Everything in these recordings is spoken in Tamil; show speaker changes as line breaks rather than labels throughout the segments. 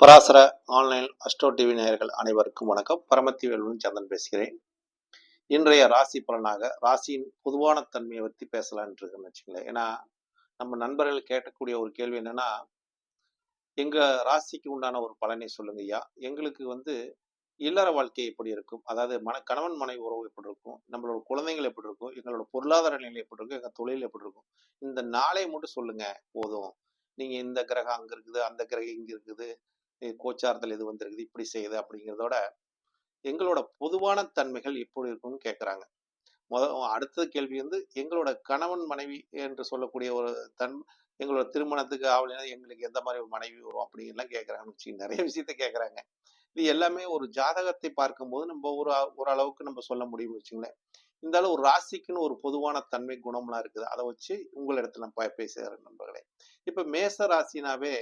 பராசர ஆன்லைன் அஸ்ட்ரோ டிவி நேயர்கள் அனைவருக்கும் வணக்கம். பரமத்தி வேலுடன் சந்தன் பேசுகிறேன். இன்றைய ராசி பலனாக ராசியின் பொதுவான தன்மையை பற்றி பேசலாம்னு இருக்கேன்னு வச்சுங்களேன் ஏன்னா நம்ம நண்பர்கள் கேட்கக்கூடிய ஒரு கேள்வி என்னன்னா எங்க ராசிக்கு உண்டான ஒரு பலனை சொல்லுங்க ஐயா. எங்களுக்கு வந்து இல்லற வாழ்க்கை எப்படி இருக்கும்? அதாவது மன கணவன் மனைவி உறவு எப்படி இருக்கும்? நம்மளோட குழந்தைகள் எப்படி இருக்கும்? எங்களோட பொருளாதார நிலை எப்படி இருக்கும்? எங்க தொழில் எப்படி இருக்கும்? இந்த நாளை மட்டும் சொல்லுங்க போதும். நீங்க இந்த கிரகம் அங்க இருக்குது அந்த கிரகம் இங்க இருக்குது. கோச்சாரத்தில் எது வந்திருக்குது இப்படி செய்யுது அப்படிங்கிறதோட எங்களோட பொதுவான தன்மைகள் எப்படி இருக்கும்னு கேட்குறாங்க முத அடுத்த கேள்வி வந்து எங்களோட கணவன் மனைவி என்று சொல்லக்கூடிய ஒரு தன் எங்களோட திருமணத்துக்கு ஆவலினா எங்களுக்கு எந்த மாதிரி ஒரு மனைவி வரும் அப்படின்லாம் கேட்குறாங்கன்னு வச்சு நிறைய விஷயத்த கேட்குறாங்க இது எல்லாமே ஒரு ஜாதகத்தை பார்க்கும்போது நம்ம ஒரு ஓரளவுக்கு நம்ம சொல்ல முடியும்னு வச்சுங்களேன் இந்த ஒரு ராசிக்குன்னு ஒரு பொதுவான தன்மை குணம்லாம் இருக்குது. அதை வச்சு உங்களிடத்துல நான் பேசுகிறேன் நண்பர்களே. இப்போ மேச ராசினாவே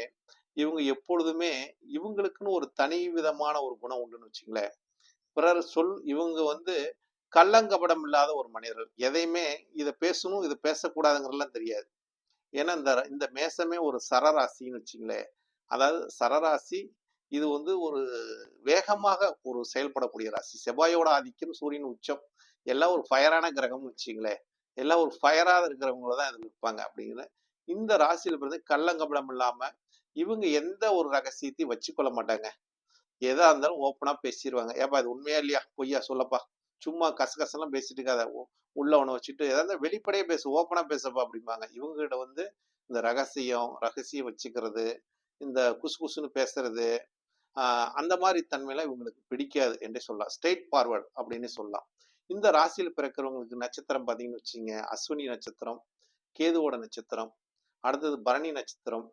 இவங்க எப்பொழுதுமே இவங்களுக்குன்னு ஒரு தனி விதமான ஒரு குணம் உண்டுன்னு வச்சுங்களேன். பிறர் சொல் இவங்க வந்து கள்ளங்கபடம் இல்லாத ஒரு மனிதர்கள். எதையுமே இதை பேசணும் இதை பேசக்கூடாதுங்கிறதுலாம் தெரியாது. ஏன்னா இந்த இந்த மேசமே ஒரு சரராசின்னு வச்சுங்களேன். அதாவது சரராசி இது வந்து ஒரு வேகமாக ஒரு செயல்படக்கூடிய ராசி. செவ்வாயோட ஆதிக்கம் சூரியன் உச்சம் எல்லாம் ஒரு ஃபயரான கிரகம்னு வச்சுங்களேன். எல்லாம் ஒரு ஃபயராக இருக்கிறவங்கள தான் இதில் இருப்பாங்க அப்படிங்கிற. இந்த ராசியில் பிறந்து கள்ளங்கபடம் இல்லாமல் இவங்க எந்த ஒரு ரகசியத்தையும் வச்சுக்கொள்ள மாட்டாங்க. எதா இருந்தாலும் ஓப்பனா பேசிடுவாங்க ஏப்பா இது உண்மையா இல்லையா? பொய்யா? சொல்லப்பா. சும்மா கசகசெல்லாம் பேசிட்டு இருக்காத. உள்ள ஒன்று வச்சுட்டு ஏதாவது வெளிப்படையே பேசு. ஓப்பனா பேசப்பா அப்படிம்பாங்க. இவங்க கிட்ட வந்து இந்த ரகசியம் ரகசியம் வச்சுக்கிறது இந்த குசு குசுன்னு பேசுறது ஆஹ் அந்த மாதிரி தன்மையெல்லாம் இவங்களுக்கு பிடிக்காது என்றே சொல்லலாம். ஸ்ட்ரெயிட் ஃபார்வர்ட் அப்படின்னு சொல்லலாம். இந்த ராசியில் பிறக்கிறவங்களுக்கு நட்சத்திரம் பார்த்தீங்கன்னு வச்சுங்க அஸ்வினி நட்சத்திரம் கேதுவோட நட்சத்திரம் அடுத்தது பரணி நட்சத்திரம்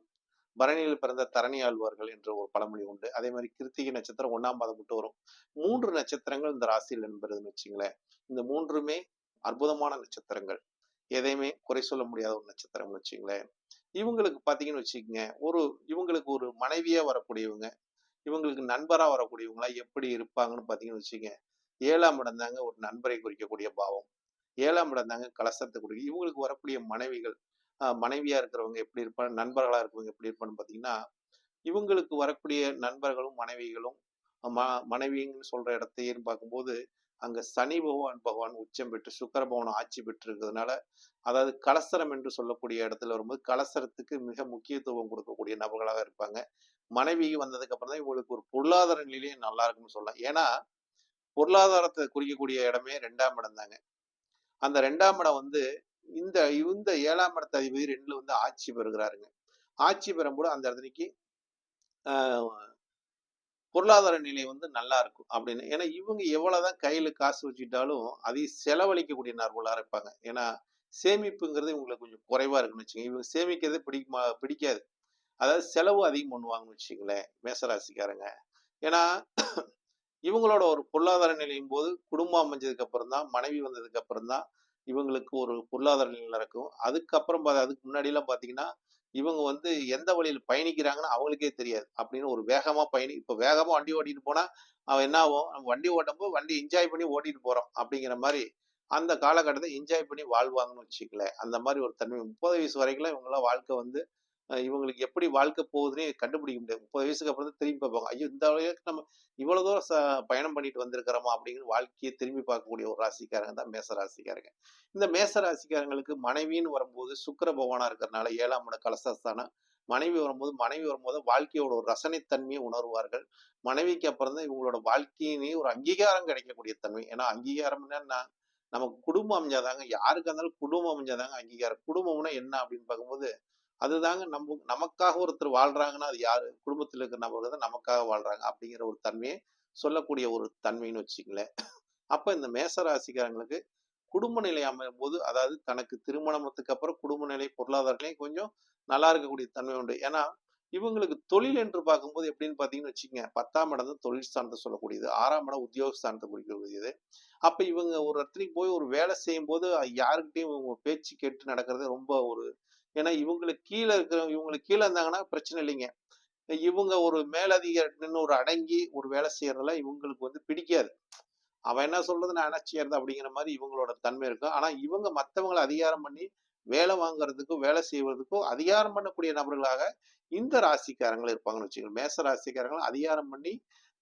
பரணியில் பிறந்த தரணி ஆழ்வார்கள் என்ற ஒரு பழமொழி உண்டு. அதே மாதிரி கிருத்திகை நட்சத்திரம் ஒன்றாம் பாதம் மட்டும் வரும். மூன்று நட்சத்திரங்கள் இந்த ராசியில் என்பதுன்னு வச்சுங்களேன். இந்த மூன்றுமே அற்புதமான நட்சத்திரங்கள். எதையுமே குறை சொல்ல முடியாத ஒரு நட்சத்திரம்னு வச்சுங்களேன். இவங்களுக்கு பார்த்தீங்கன்னு வச்சுக்கோங்க ஒரு இவங்களுக்கு ஒரு மனைவியா வரக்கூடியவங்க இவங்களுக்கு நண்பரா வரக்கூடியவங்களா எப்படி இருப்பாங்கன்னு பார்த்தீங்கன்னு வச்சுக்கோங்க ஏழாம் இடம் தாங்க ஒரு நண்பரை குறிக்கக்கூடிய பாவம். ஏழாம் இடம் தாங்க கலசத்தை குறிக்க இவங்களுக்கு வரக்கூடிய மனைவிகள் ஆஹ் மனைவியா இருக்கிறவங்க எப்படி இருப்பாங்க நண்பர்களா இருக்கிறவங்க எப்படி இருப்பான்னு பார்த்தீங்கன்னா இவங்களுக்கு வரக்கூடிய நண்பர்களும் மனைவிகளும் ம மனைவிங்கன்னு சொல்ற இடத்தையும் பார்க்கும்போது அங்க சனி பகவான் பகவான் உச்சம் பெற்று சுக்கர பகவான் ஆட்சி பெற்று இருக்கிறதுனால அதாவது கலசரம் என்று சொல்லக்கூடிய இடத்துல வரும்போது கலசரத்துக்கு மிக முக்கியத்துவம் கொடுக்கக்கூடிய நபர்களாக இருப்பாங்க. மனைவி வந்ததுக்கு அப்புறம் தான் இவங்களுக்கு ஒரு பொருளாதார நிலையே நல்லா இருக்கும்னு சொல்லலாம். ஏன்னா பொருளாதாரத்தை குறிக்கக்கூடிய இடமே ரெண்டாம் இடம் தாங்க. அந்த ரெண்டாம் இடம் வந்து இந்த இந்த ஏழாம் இடத்த அதிபதி ரெண்டுல வந்து ஆட்சி பெறுகிறாருங்க. ஆட்சி பெறும்போது அந்த இடத்துக்கு ஆஹ், பொருளாதார நிலை வந்து நல்லா இருக்கும் அப்படின்னு. ஏன்னா இவங்க எவ்வளவுதான் கையில காசு வச்சுக்கிட்டாலும் அதை செலவழிக்கக்கூடிய நார்வலா இருப்பாங்க. ஏன்னா சேமிப்புங்கிறது இவங்களுக்கு கொஞ்சம் குறைவா இருக்குன்னு வச்சுக்கோங்க. இவங்க சேமிக்கிறது பிடிக்குமா பிடிக்காது. அதாவது செலவு அதிகம் பண்ணுவாங்கன்னு வச்சுங்களேன் மேசராசிக்காரங்க. ஏன்னா இவங்களோட ஒரு பொருளாதார நிலையும் போது குடும்பம் அமைஞ்சதுக்கு அப்புறம் தான் மனைவி வந்ததுக்கு அப்புறம் தான் இவங்களுக்கு ஒரு பொருளாதார நிலை நடக்கும். அதுக்கப்புறம் பா- அதுக்கு முன்னாடியெல்லாம் பார்த்தீங்கன்னா இவங்க வந்து எந்த வழியில் பயணிக்கிறாங்கன்னு அவங்களுக்கே தெரியாது. அப்படின்னு ஒரு வேகமா பயணி இப்போ வேகமாக வண்டி ஓட்டிட்டு போனா அவன் என்ன ஆகும்? நம்ம வண்டி ஓட்டும்போது வண்டி என்ஜாய் பண்ணி ஓட்டிட்டு போறோம் அப்படிங்கிற மாதிரி அந்த காலகட்டத்தை என்ஜாய் பண்ணி வாழ்வாங்கன்னு வச்சுக்கல அந்த மாதிரி ஒரு தன்மை. முப்பது வயசு வரைக்கும் இவங்களாம் வாழ்க்கை வந்து இவங்களுக்கு எப்படி வாழ்க்கை போகுதுன்னே கண்டுபிடிக்க முடியாது. முப்பது வயசுக்கு அப்புறம் தான் திரும்பி பார்ப்பாங்க. ஐயோ இந்த அளவுக்கு நம்ம இவ்வளவு தூரம் ச- பயணம் பண்ணிட்டு வந்திருக்கிறோமா அப்படிங்கிற வாழ்க்கையை திரும்பி பார்க்கக்கூடிய ஒரு ராசிக்காரங்க தான் மேச ராசிக்காரங்க. இந்த மேச ராசிக்காரங்களுக்கு மனைவின்னு வரும்போது சுக்கர பகவானா இருக்கிறதுனால ஏழாம் இட கலசஸ்தானம். மனைவி வரும்போது மனைவி வரும்போது வாழ்க்கையோட ஒரு ரசனைத்தன்மையை உணர்வார்கள். மனைவிக்கு அப்புறம் தான் இவங்களோட வாழ்க்கையினே ஒரு அங்கீகாரம் கிடைக்கக்கூடிய தன்மை. ஏன்னா அங்கீகாரம் என்னன்னா நமக்கு குடும்பம் அமைஞ்சாதாங்க யாருக்கா இருந்தாலும் குடும்பம் அமைஞ்சாதாங்க அங்கீகாரம். குடும்பம்னா என்ன அப்படின்னு பார்க்கும்போது அதுதாங்க நம்ம நமக்காக ஒருத்தர் வாழ்றாங்கன்னா அது யாரு? குடும்பத்தில் இருக்கிற நபர்கள் தான் நமக்காக வாழ்றாங்க அப்படிங்கிற ஒரு தன்மையை சொல்லக்கூடிய ஒரு தன்மைன்னு வச்சுங்களேன் அப்ப இந்த மேசராசிக்காரங்களுக்கு குடும்ப நிலை அமையும் போது அதாவது தனக்கு திருமணத்துக்கு அப்புறம் குடும்ப நிலை பொருளாதார கொஞ்சம் நல்லா இருக்கக்கூடிய தன்மை உண்டு. ஏன்னா இவங்களுக்கு தொழில் என்று பார்க்கும்போது எப்படின்னு பார்த்தீங்கன்னு வச்சுக்கங்க பத்தாம் இடம் தான் தொழில் ஸ்தானத்தை சொல்லக்கூடியது ஆறாம் இடம் உத்தியோக ஸ்தானத்தை குறிக்கக்கூடியது. அப்ப இவங்க ஒரு இடத்துலையும் போய் ஒரு வேலை செய்யும் போது யாருக்கிட்டையும் இவங்க பேச்சு கேட்டு நடக்கிறது ரொம்ப ஒரு ஏன்னா இவங்களுக்கு கீழே இருக்கிற இவங்களுக்கு கீழே இருந்தாங்கன்னா பிரச்சனை இல்லைங்க. இவங்க ஒரு மேலதிகாரின்னு ஒரு அடங்கி ஒரு வேலை செய்யறதுல இவங்களுக்கு வந்து பிடிக்காது. அவன் என்ன சொல்றது? நான் என்ன செய்யறது? அப்படிங்கிற மாதிரி இவங்களோட தன்மை இருக்கும். ஆனா இவங்க மத்தவங்களை அதிகாரம் பண்ணி வேலை வாங்குறதுக்கும் வேலை செய்வதற்கும் அதிகாரம் பண்ணக்கூடிய நபர்களாக இந்த ராசிக்காரங்கள் இருப்பாங்கன்னு வச்சுக்கோங்க. மேச ராசிக்காரங்கள் அதிகாரம் பண்ணி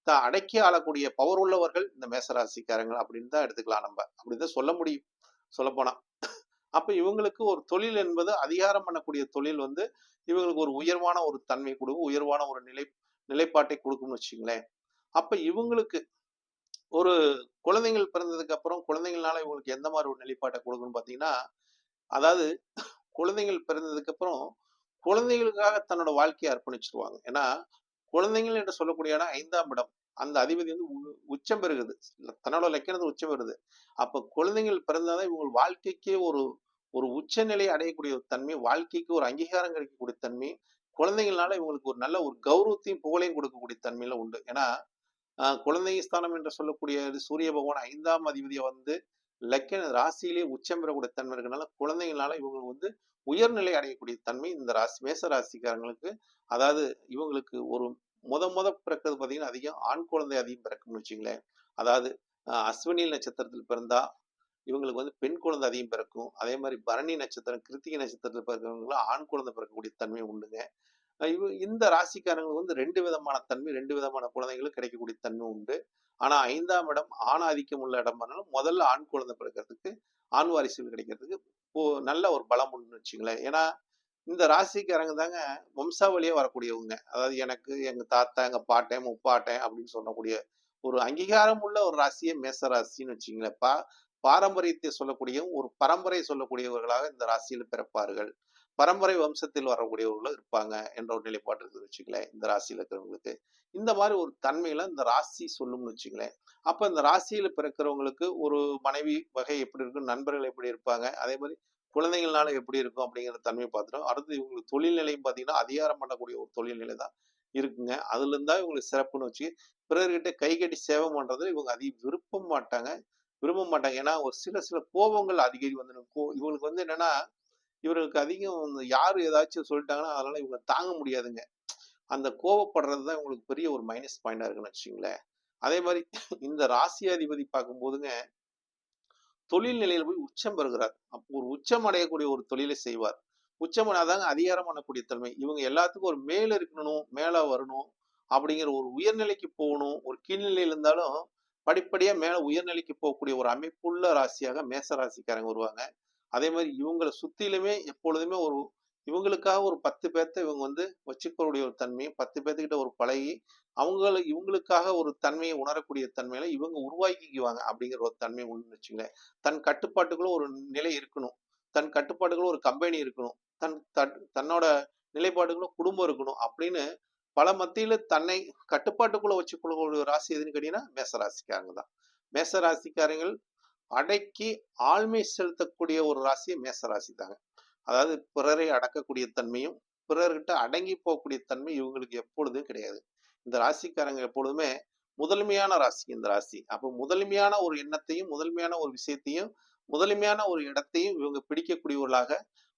தான் அடக்கி ஆளக்கூடிய பவர் உள்ளவர்கள் இந்த மேச ராசிக்காரங்கள் அப்படின்னு தான் எடுத்துக்கலாம் நம்ம. அப்படிதான் சொல்ல முடியும். சொல்லப்போனா அப்ப இவங்களுக்கு ஒரு தொழில் என்பது அதிகாரம் பண்ணக்கூடிய தொழில் வந்து இவங்களுக்கு ஒரு உயர்வான ஒரு தன்மை கொடுக்கும் உயர்வான ஒரு நிலை நிலைப்பாட்டை கொடுக்கும்னு வச்சுங்களேன். அப்ப இவங்களுக்கு ஒரு குழந்தைகள் பிறந்ததுக்கு அப்புறம் குழந்தைங்களால இவங்களுக்கு எந்த மாதிரி ஒரு நிலைப்பாட்டை கொடுக்கணும்னு பாத்தீங்கன்னா அதாவது குழந்தைகள் பிறந்ததுக்கு அப்புறம் குழந்தைகளுக்காக தன்னோட வாழ்க்கையை அர்ப்பணிச்சிருவாங்க. ஏன்னா குழந்தைகள் என்று சொல்லக்கூடிய இடம் ஐந்தாம் இடம். அந்த அதிபதி வந்து உச்சம் பெறுகிறது. தன்னோட லக்கணத்து உச்சம் பெறுது. அப்ப குழந்தைகள் பிறந்தாதான் இவங்க வாழ்க்கைக்கே ஒரு ஒரு உச்சநிலை அடையக்கூடிய தன்மை வாழ்க்கைக்கு ஒரு அங்கீகாரம் கிடைக்கக்கூடிய தன்மை குழந்தைங்களால இவங்களுக்கு ஒரு நல்ல ஒரு கௌரவத்தையும் புகழையும் கொடுக்கக்கூடிய தன்மையில உண்டு. ஏன்னா ஆஹ், குழந்தை ஸ்தானம் என்று சொல்லக்கூடிய சூரிய பகவான் ஐந்தாம் அதிபதியை வந்து லக்கண ராசியிலே உச்சம் பெறக்கூடிய தன்மை இருக்கிறதுனால குழந்தைங்களால இவங்களுக்கு வந்து உயர்நிலை அடையக்கூடிய தன்மை இந்த ராசி மேச ராசிக்காரங்களுக்கு அதாவது இவங்களுக்கு ஒரு முத முத பிறக்கிறது பார்த்தீங்கன்னா அதிகம் ஆண் குழந்தை அதிகம் பிறக்கும்னு வச்சுங்களேன். அதாவது ஆஹ், அஸ்வினி நட்சத்திரத்தில் பிறந்தா இவங்களுக்கு வந்து பெண் குழந்தை அதிகம் பிறக்கும். அதே மாதிரி பரணி நட்சத்திரம் கிருத்திகை நட்சத்திரத்தில் பிறக்கிறவங்களும் ஆண் குழந்தை பிறக்கக்கூடிய தன்மை உண்டுங்க. இவ இந்த ராசிக்காரங்களுக்கு வந்து ரெண்டு விதமான தன்மை ரெண்டு விதமான குழந்தைகளும் கிடைக்கக்கூடிய தன்மை உண்டு. ஆனா ஐந்தாம் இடம் ஆண் ஆதிக்கம் உள்ள இடம் பண்ணாலும் முதல்ல ஆண் குழந்தை பிறக்கிறதுக்கு ஆண் வாரிசுகள் கிடைக்கிறதுக்கு நல்ல ஒரு பலம் உண்டு வச்சுங்களேன். ஏன்னா இந்த ராசிக்காரங்க தாங்க வம்சாவளியே வரக்கூடியவங்க. அதாவது எனக்கு எங்க தாத்தா எங்க பாட்டேன் முப்பாட்டன் அப்படின்னு சொல்லக்கூடிய ஒரு அங்கீகாரம் உள்ள ஒரு ராசியே மேச ராசின்னு வச்சுங்களேன் பா பாரம்பரியத்தை சொல்லக்கூடிய ஒரு பரம்பரை சொல்லக்கூடியவர்களாக இந்த ராசியில் பிறப்பார்கள். பரம்பரை வம்சத்தில் வரக்கூடியவர்களும் இருப்பாங்க என்ற ஒரு நிலைப்பாடு இருக்குது வச்சுங்களேன் இந்த ராசியில இருக்கிறவங்களுக்கு. இந்த மாதிரி ஒரு தன்மையில இந்த ராசி சொல்லும்னு வச்சுங்களேன் அப்ப இந்த ராசியில பிறக்கிறவங்களுக்கு ஒரு மனைவி வகை எப்படி இருக்கும் நண்பர்கள் எப்படி இருப்பாங்க அதே மாதிரி குழந்தைகள்னால எப்படி இருக்கும் அப்படிங்கிற தன்மை பார்த்துட்டோம். அடுத்து இவங்களுக்கு தொழில்நிலையும் பார்த்தீங்கன்னா அதிகாரம் பண்ணக்கூடிய ஒரு தொழில்நிலை தான் இருக்குங்க. அதுல இருந்தா இவங்களுக்கு சிறப்புன்னு வச்சு பிறர்கிட்ட கை கட்டி சேவை பண்றது இவங்க அதிக விருப்பம் மாட்டாங்க. விரும்ப மாட்டாங்க. ஏன்னா ஒரு சில சில கோபங்கள் அதிகரி வந்து கோ இவங்களுக்கு வந்து என்னன்னா இவர்களுக்கு அதிகம் யாரு ஏதாச்சும் சொல்லிட்டாங்கன்னா அதனால இவங்க தாங்க முடியாதுங்க. அந்த கோபப்படுறது தான் இவங்களுக்கு பெரிய ஒரு மைனஸ் பாயிண்டா இருக்குன்னு வச்சுங்களேன் அதே மாதிரி இந்த ராசியாதிபதி பார்க்கும்போதுங்க தொழில் நிலையில போய் உச்சம் பெறுகிறார். அப்போ ஒரு உச்சம் அடையக்கூடிய ஒரு தொழிலை செய்வார். உச்சம் அதாங்க அதிகாரம் பண்ணக்கூடிய தன்மை இவங்க எல்லாத்துக்கும் ஒரு மேல இருக்கணும் மேல வரணும் அப்படிங்கிற ஒரு உயர்நிலைக்கு போகணும். ஒரு கீழ்நிலையில இருந்தாலும் படிப்படியா மேல உயர்நிலைக்கு போகக்கூடிய ஒரு அமைப்புள்ள ராசியாக மேச ராசிக்காரங்க வருவாங்க. அதே மாதிரி இவங்களை சுத்திலுமே எப்பொழுதுமே ஒரு இவங்களுக்காக ஒரு பத்து பேர்த்த இவங்க வந்து வச்சுக்கக்கூடிய ஒரு தன்மையும் பத்து பேர்த்துக்கிட்ட ஒரு பழகி அவங்கள இவங்களுக்காக ஒரு தன்மையை உணரக்கூடிய தன்மையில இவங்க உருவாக்கிக்குவாங்க அப்படிங்கிற ஒரு தன்மை ஒன்று வச்சுங்களேன் தன் கட்டுப்பாட்டுக்குள்ள ஒரு நிலை இருக்கணும். தன் கட்டுப்பாட்டுக்குள்ள ஒரு கம்பெனி இருக்கணும். தன் தட் தன்னோட நிலைப்பாடுகளும் குடும்பம் இருக்கணும் அப்படின்னு பல மத்தியில தன்னை கட்டுப்பாட்டுக்குள்ள வச்சுக்கொள்ளக்கூடிய ராசி எதுன்னு கேட்டீங்கன்னா மேச ராசிக்காரங்க தான் மேச ராசிக்காரங்கள் அடக்கி ஆழ்மை செலுத்தக்கூடிய ஒரு ராசி மேசராசி தாங்க அதாவது பிறரை அடக்கக்கூடிய தன்மையும் பிறர்கிட்ட அடங்கி போகக்கூடிய தன்மை இவங்களுக்கு எப்பொழுதும் கிடையாது. இந்த ராசிக்காரங்க எப்பொழுதுமே முதன்மையான ராசி இந்த ராசி. அப்போ முதன்மையான ஒரு எண்ணத்தையும் முதன்மையான ஒரு விஷயத்தையும் முதன்மையான ஒரு இடத்தையும் இவங்க பிடிக்கக்கூடியவர்களாக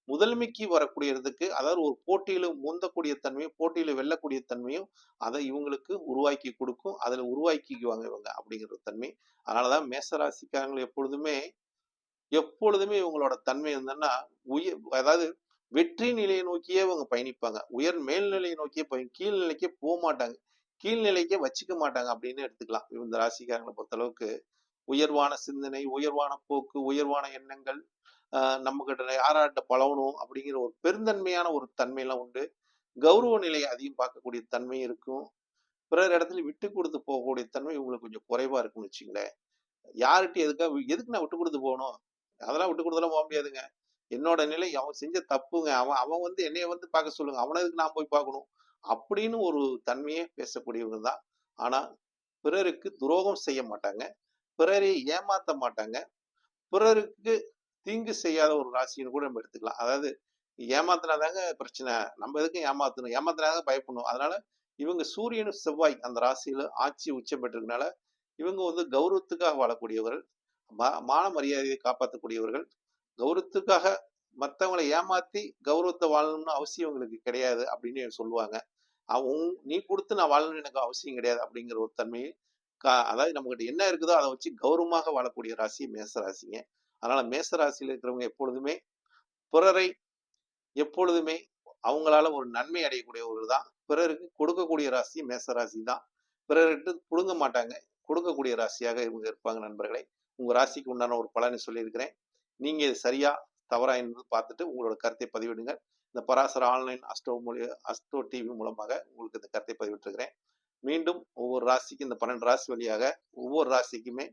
முதன்மைக்கு வரக்கூடியதுக்கு அதாவது ஒரு போட்டியில முந்தக்கூடிய தன்மையும் போட்டியில வெல்லக்கூடிய தன்மையும் அதை இவங்களுக்கு உருவாக்கி கொடுக்கும் அதுல உருவாக்கிக்குவாங்க இவங்க அப்படிங்கிற தன்மை. அதனாலதான் மேசராசிக்காரங்களை எப்பொழுதுமே எப்பொழுதுமே இவங்களோட தன்மை என்னன்னா உயர் அதாவது வெற்றி நிலையை நோக்கியே இவங்க பயணிப்பாங்க. உயர் மேல்நிலையை நோக்கியே பயணி கீழ்நிலைக்கே போக மாட்டாங்க கீழ்நிலைக்கே வச்சுக்க மாட்டாங்க அப்படின்னு எடுத்துக்கலாம். இந்த ராசிக்காரங்களை பொறுத்த அளவுக்கு உயர்வான சிந்தனை உயர்வான போக்கு உயர்வான எண்ணங்கள் ஆஹ் நம்ம கிட்ட யாராட்ட பழகணும் அப்படிங்கிற ஒரு பெருந்தன்மையான ஒரு தன்மையெல்லாம் உண்டு. கௌரவ நிலையை அதிகம் பார்க்கக்கூடிய தன்மை இருக்கும். பிறர் இடத்துல விட்டு கொடுத்து போகக்கூடிய தன்மை இவங்களுக்கு கொஞ்சம் குறைவா இருக்கும்னு வச்சுங்களேன். யார்கிட்ட எதுக்காக எதுக்கு நான் விட்டு கொடுத்து போகணும்? அதெல்லாம் விட்டு கொடுத்தலாம் போக முடியாதுங்க. என்னோட நிலை அவன் செஞ்ச தப்புங்க. அவன் அவன் வந்து என்னைய வந்து பார்க்க சொல்லுங்க. அவனதுக்கு நான் போய் பார்க்கணும்? அப்படின்னு ஒரு தன்மையே பேசக்கூடியவங்க தான். ஆனா பிறருக்கு துரோகம் செய்ய மாட்டாங்க. பிறரை ஏமாத்த மாட்டாங்க. பிறருக்கு தீங்கு செய்யாத ஒரு ராசின்னு கூட நம்ம எடுத்துக்கலாம். அதாவது ஏமாத்தினாதாங்க பிரச்சனை. நம்ம எதுக்கும் ஏமாத்தணும்? ஏமாத்தினாதாங்க பயப்படணும். அதனால இவங்க சூரியனும் செவ்வாய் அந்த ராசியில ஆட்சி உச்சம் பெற்றிருக்கனால இவங்க வந்து கௌரவத்துக்காக வாழக்கூடியவர்கள். மான மரியாதையை காப்பாற்றக்கூடியவர்கள் கௌரவத்துக்காக மற்றவங்களை ஏமாத்தி கௌரவத்தை வாழணும்னு அவசியம் உங்களுக்கு கிடையாது அப்படின்னு சொல்லுவாங்க. அவங்க நீ கொடுத்து நான் வாழணும்னு எனக்கு அவசியம் கிடையாது அப்படிங்கிற ஒரு தன்மையை கா- அதாவது நம்மகிட்ட என்ன இருக்குதோ அதை வச்சு கௌரவமாக வாழக்கூடிய ராசி மேச ராசிங்க அதனால மேசராசியில் இருக்கிறவங்க எப்பொழுதுமே பிறரை எப்பொழுதுமே அவங்களால ஒரு நன்மை அடையக்கூடியவர்கள் தான். பிறருக்கு கொடுக்கக்கூடிய ராசி மேச ராசி தான் பிறர்கிட்ட கொடுங்க மாட்டாங்க. கொடுக்கக்கூடிய ராசியாக இவங்க இருப்பாங்க நண்பர்களை. உங்கள் ராசிக்கு உண்டான ஒரு பலனை சொல்லியிருக்கிறேன். நீங்கள் இது சரியா தவறா என்பது பார்த்துட்டு உங்களோட கருத்தை பதிவிடுங்க இந்த பராசர ஆன்லைன் அஸ்டோ மொழி அஸ்டோ டிவி மூலமாக உங்களுக்கு இந்த கருத்தை பதிவிட்டிருக்கிறேன். மீண்டும் ஒவ்வொரு ராசிக்கும் இந்த பன்னெண்டு ராசி வழியாக ஒவ்வொரு ராசிக்குமே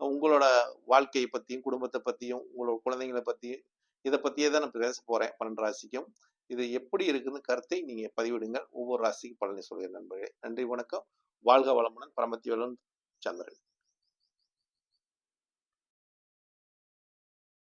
உங்களோட வாழ்க்கையை பற்றியும் குடும்பத்தை பற்றியும் உங்களோட குழந்தைங்களை பற்றியும் இதை பற்றியே தான் நான் பேச போகிறேன் பன்னெண்டு ராசிக்கும். இது எப்படி இருக்குன்னு கருத்தை நீங்கள் பதிவிடுங்க ஒவ்வொரு ராசிக்கும் பலனை சொல்கிறேன் நண்பர்களே. நன்றி வணக்கம். வாழ்க வளமுடன் பரமத்தி வேலன் சந்திரன்.